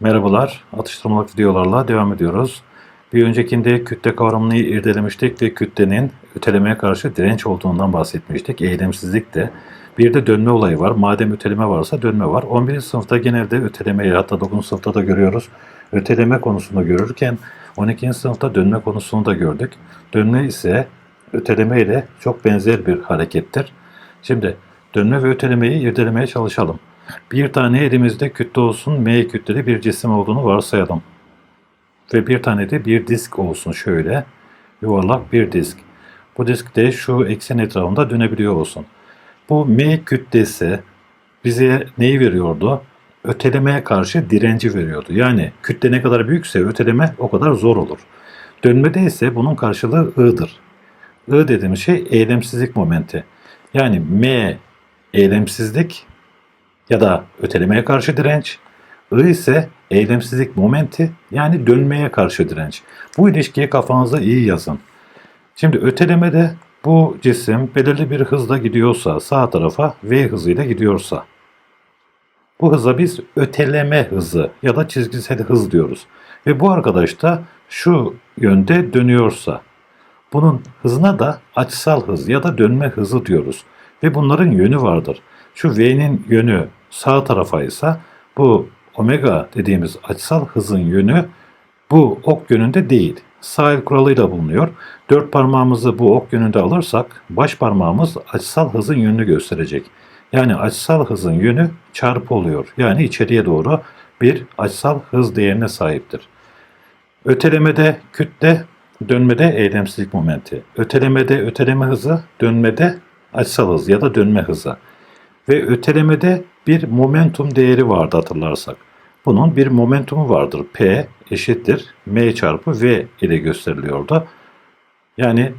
Merhabalar, atıştırmalık videolarla devam ediyoruz. Bir öncekinde kütle kavramını irdelemiştik ve kütlenin ötelemeye karşı direnç olduğundan bahsetmiştik. Eylemsizlik de. Bir de dönme olayı var. Madem öteleme varsa dönme var. 11. sınıfta genelde ötelemeyi hatta 9. sınıfta da görüyoruz. Öteleme konusunu görürken 12. sınıfta dönme konusunu da gördük. Dönme ise öteleme ile çok benzer bir harekettir. Şimdi dönme ve ötelemeyi irdelemeye çalışalım. Bir tane elimizde kütle olsun M kütleli bir cisim olduğunu varsayalım. Ve bir tane de bir disk olsun şöyle. Yuvarlak bir disk. Bu disk de şu eksen etrafında dönebiliyor olsun. Bu M kütlesi bize neyi veriyordu? Ötelemeye karşı direnci veriyordu. Yani kütle ne kadar büyükse öteleme o kadar zor olur. Dönmede ise bunun karşılığı I'dır. I dediğimiz şey eylemsizlik momenti. Yani M eylemsizlik ya da ötelemeye karşı direnç. I ise eylemsizlik momenti yani dönmeye karşı direnç. Bu ilişkiyi kafanızda iyi yazın. Şimdi ötelemede bu cisim belirli bir hızla gidiyorsa sağ tarafa V hızıyla gidiyorsa bu hıza biz öteleme hızı ya da çizgisel hız diyoruz. Ve bu arkadaş da şu yönde dönüyorsa bunun hızına da açısal hız ya da dönme hızı diyoruz. Ve bunların yönü vardır. Şu V'nin yönü sağ tarafa ise bu omega dediğimiz açısal hızın yönü bu ok yönünde değil. Sağ kuralıyla bulunuyor. Dört parmağımızı bu ok yönünde alırsak baş parmağımız açısal hızın yönünü gösterecek. Yani açısal hızın yönü çarpı oluyor. Yani içeriye doğru bir açısal hız değerine sahiptir. Ötelemede kütle, dönmede eylemsizlik momenti. Ötelemede öteleme hızı, dönmede açısal hız ya da dönme hızı. Ve ötelemede bir momentum değeri vardı hatırlarsak. Bunun bir momentumu vardır. P eşittir m çarpı v ile gösteriliyordu. Yani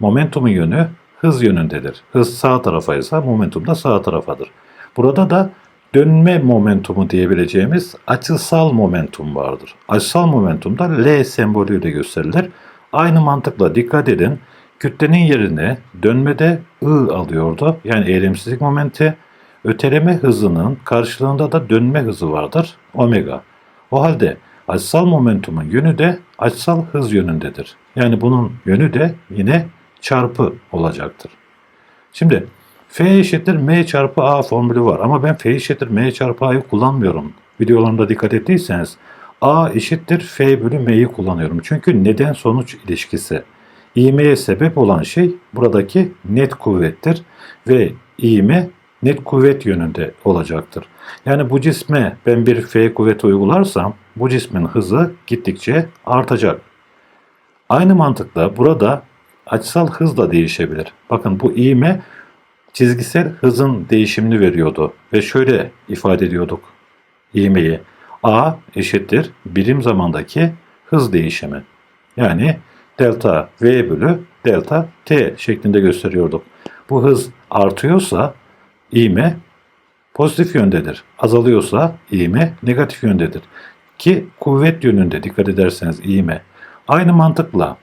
momentumun yönü hız yönündedir. Hız sağ tarafa ise momentum da sağ tarafadır. Burada da dönme momentumu diyebileceğimiz açısal momentum vardır. Açısal momentum da L sembolüyle gösterilir. Aynı mantıkla dikkat edin. Kütlenin yerine dönmede I alıyordu. Yani eylemsizlik momenti. Öteleme hızının karşılığında da dönme hızı vardır. Omega. O halde açısal momentumun yönü de açısal hız yönündedir. Yani bunun yönü de yine çarpı olacaktır. Şimdi F eşittir M çarpı A formülü var ama ben F eşittir M çarpı A'yı kullanmıyorum. Videolarımda dikkat ettiyseniz A eşittir F bölü M'yi kullanıyorum. Çünkü neden sonuç ilişkisi. İğmeye sebep olan şey buradaki net kuvvettir ve iğme net kuvvet yönünde olacaktır. Yani bu cisme ben bir F kuvveti uygularsam bu cismin hızı gittikçe artacak. Aynı mantıkla burada açısal hız da değişebilir. Bakın bu iğme çizgisel hızın değişimini veriyordu ve şöyle ifade ediyorduk iğmeyi. A eşittir birim zamandaki hız değişimi. Yani delta V bölü delta T şeklinde gösteriyorduk. Bu hız artıyorsa iğme pozitif yöndedir. Azalıyorsa iğme negatif yöndedir. Ki kuvvet yönünde dikkat ederseniz iğme. Aynı mantıkla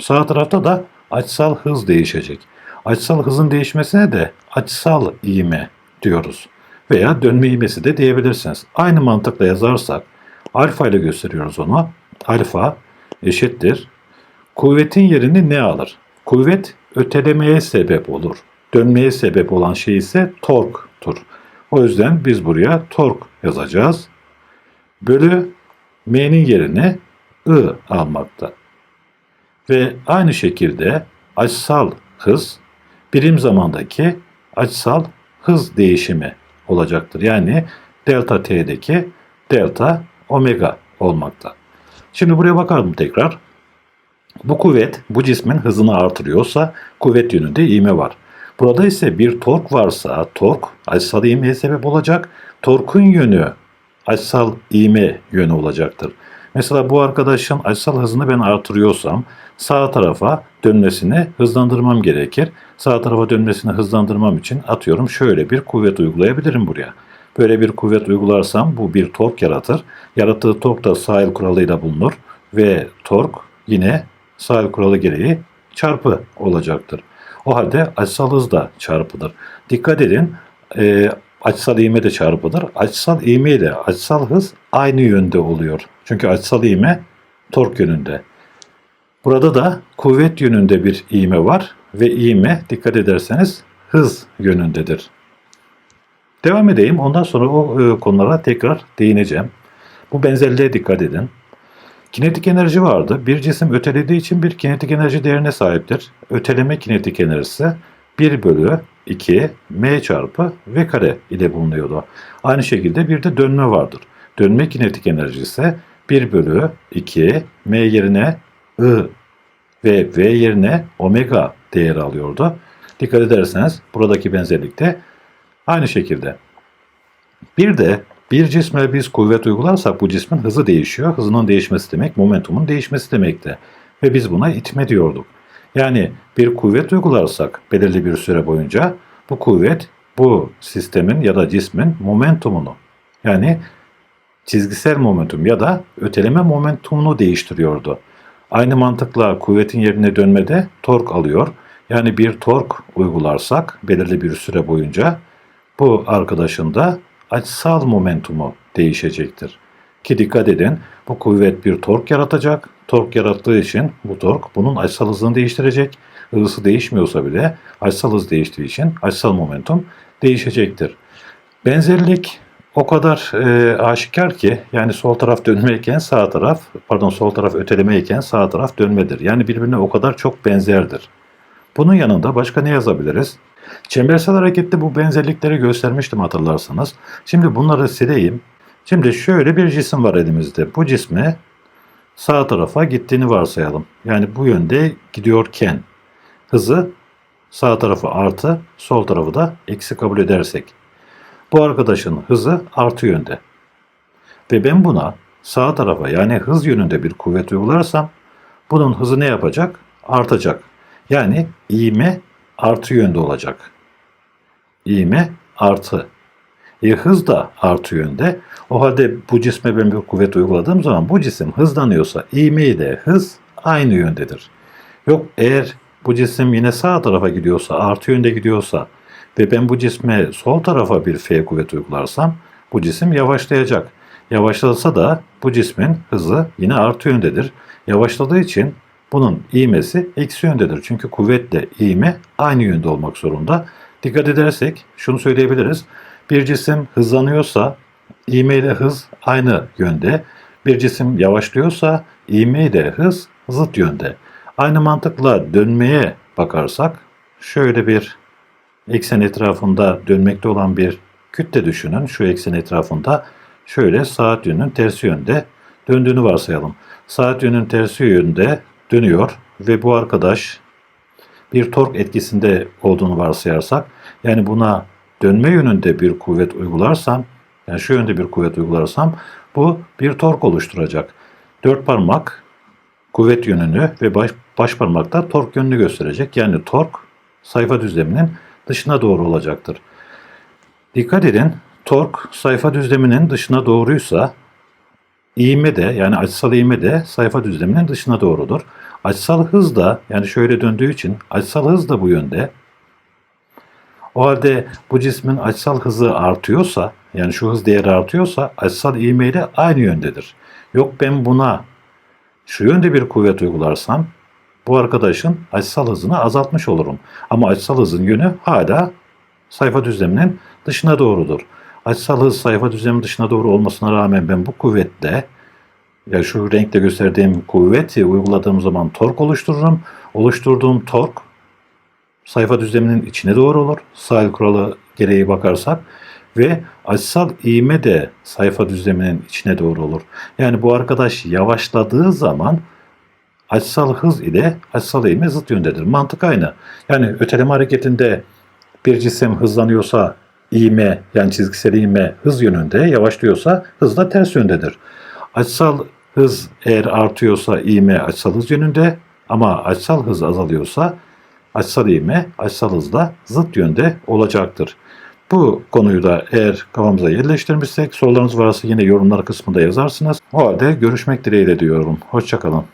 sağ tarafta da açısal hız değişecek. Açısal hızın değişmesine de açısal iğme diyoruz. Veya dönme iğmesi de diyebilirsiniz. Aynı mantıkla yazarsak alfa ile gösteriyoruz onu. Alfa eşittir. Kuvvetin yerini ne alır? Kuvvet ötelemeye sebep olur. Dönmeye sebep olan şey ise torktur. O yüzden biz buraya tork yazacağız. Bölü m'nin yerine I almakta. Ve aynı şekilde açısal hız birim zamandaki açısal hız değişimi olacaktır. Yani delta t'deki delta omega olmakta. Şimdi buraya bakalım tekrar. Bu kuvvet bu cismin hızını artırıyorsa kuvvet yönünde iğme var. Burada ise bir tork varsa tork açısal iğmeye sebep olacak. Torkun yönü açısal iğme yönü olacaktır. Mesela bu arkadaşın açısal hızını ben artırıyorsam sağ tarafa dönmesini hızlandırmam gerekir. Sağ tarafa dönmesini hızlandırmam için atıyorum şöyle bir kuvvet uygulayabilirim buraya. Böyle bir kuvvet uygularsam bu bir tork yaratır. Yarattığı tork da sağ el kuralıyla bulunur ve tork yine sağ el kuralı gereği çarpı olacaktır. O halde açısal hız da çarpıdır. Dikkat edin e, açısal ivme de çarpıdır. Açısal ivme ile açısal hız aynı yönde oluyor. Çünkü açısal ivme tork yönünde. Burada da kuvvet yönünde bir ivme var ve ivme dikkat ederseniz hız yönündedir. Devam edeyim. Ondan sonra o e, konulara tekrar değineceğim. Bu benzerliğe dikkat edin. Kinetik enerji vardı. Bir cisim ötelediği için bir kinetik enerji değerine sahiptir. Öteleme kinetik enerjisi 1 bölü 2 m çarpı v kare ile bulunuyordu. Aynı şekilde bir de dönme vardır. Dönme kinetik enerjisi 1 bölü 2 m yerine i ve v yerine omega değeri alıyordu. Dikkat ederseniz buradaki benzerlik de aynı şekilde. Bir de bir cisme biz kuvvet uygularsak bu cismin hızı değişiyor. Hızının değişmesi demek momentumun değişmesi demekti. Ve biz buna itme diyorduk. Yani bir kuvvet uygularsak belirli bir süre boyunca bu kuvvet bu sistemin ya da cismin momentumunu yani çizgisel momentum ya da öteleme momentumunu değiştiriyordu. Aynı mantıkla kuvvetin yerine dönmede tork alıyor. Yani bir tork uygularsak belirli bir süre boyunca bu arkadaşın da açısal momentumu değişecektir. Ki dikkat edin bu kuvvet bir tork yaratacak. Tork yarattığı için bu tork bunun açısal hızını değiştirecek. Hızı değişmiyorsa bile açısal hız değiştiği için açısal momentum değişecektir. Benzerlik o kadar e, aşikar ki yani sol taraf dönmeyken sağ taraf pardon sol taraf ötelemeyken sağ taraf dönmedir. Yani birbirine o kadar çok benzerdir. Bunun yanında başka ne yazabiliriz? Çembersel harekette bu benzerlikleri göstermiştim hatırlarsanız. Şimdi bunları sileyim. Şimdi şöyle bir cisim var elimizde. Bu cisme sağ tarafa gittiğini varsayalım. Yani bu yönde gidiyorken hızı sağ tarafı artı, sol tarafı da eksi kabul edersek. Bu arkadaşın hızı artı yönde. Ve ben buna sağ tarafa yani hız yönünde bir kuvvet uygularsam bunun hızı ne yapacak? Artacak. Yani iğme artı yönde olacak. İğme artı. E, hız da artı yönde. O halde bu cisme ben bir kuvvet uyguladığım zaman bu cisim hızlanıyorsa ivme ile hız aynı yöndedir. Yok eğer bu cisim yine sağ tarafa gidiyorsa, artı yönde gidiyorsa ve ben bu cisme sol tarafa bir F kuvvet uygularsam bu cisim yavaşlayacak. Yavaşlasa da bu cismin hızı yine artı yöndedir. Yavaşladığı için bunun ivmesi eksi yöndedir. Çünkü kuvvetle ivme aynı yönde olmak zorunda. Dikkat edersek şunu söyleyebiliriz. Bir cisim hızlanıyorsa ivme ile hız aynı yönde. Bir cisim yavaşlıyorsa ivme ile hız zıt yönde. Aynı mantıkla dönmeye bakarsak şöyle bir eksen etrafında dönmekte olan bir kütle düşünün. Şu eksen etrafında şöyle saat yönünün tersi yönde döndüğünü varsayalım. Saat yönünün tersi yönde dönüyor ve bu arkadaş bir tork etkisinde olduğunu varsayarsak yani buna dönme yönünde bir kuvvet uygularsam yani şu yönde bir kuvvet uygularsam bu bir tork oluşturacak. Dört parmak kuvvet yönünü ve baş, baş parmakta tork yönünü gösterecek. Yani tork sayfa düzleminin dışına doğru olacaktır. Dikkat edin tork sayfa düzleminin dışına doğruysa İğme de yani açısal iğme de sayfa düzleminin dışına doğrudur. Açısal hız da yani şöyle döndüğü için açısal hız da bu yönde. O halde bu cismin açısal hızı artıyorsa yani şu hız değeri artıyorsa açısal iğme ile aynı yöndedir. Yok ben buna şu yönde bir kuvvet uygularsam bu arkadaşın açısal hızını azaltmış olurum. Ama açısal hızın yönü hala sayfa düzleminin dışına doğrudur. Açısal hız sayfa düzleminin dışına doğru olmasına rağmen ben bu kuvvetle ya şu renkte gösterdiğim kuvveti uyguladığım zaman tork oluştururum. Oluşturduğum tork sayfa düzleminin içine doğru olur. Sahil kuralı gereği bakarsak ve açısal iğme de sayfa düzleminin içine doğru olur. Yani bu arkadaş yavaşladığı zaman açısal hız ile açısal iğme zıt yöndedir. Mantık aynı. Yani öteleme hareketinde bir cisim hızlanıyorsa iğme yani çizgisel iğme hız yönünde yavaşlıyorsa hız da ters yöndedir. Açısal hız eğer artıyorsa iğme açısal hız yönünde ama açısal hız azalıyorsa açısal iğme açısal hızla zıt yönde olacaktır. Bu konuyu da eğer kafamıza yerleştirmişsek sorularınız varsa yine yorumlar kısmında yazarsınız. O halde görüşmek dileğiyle diyorum. Hoşçakalın.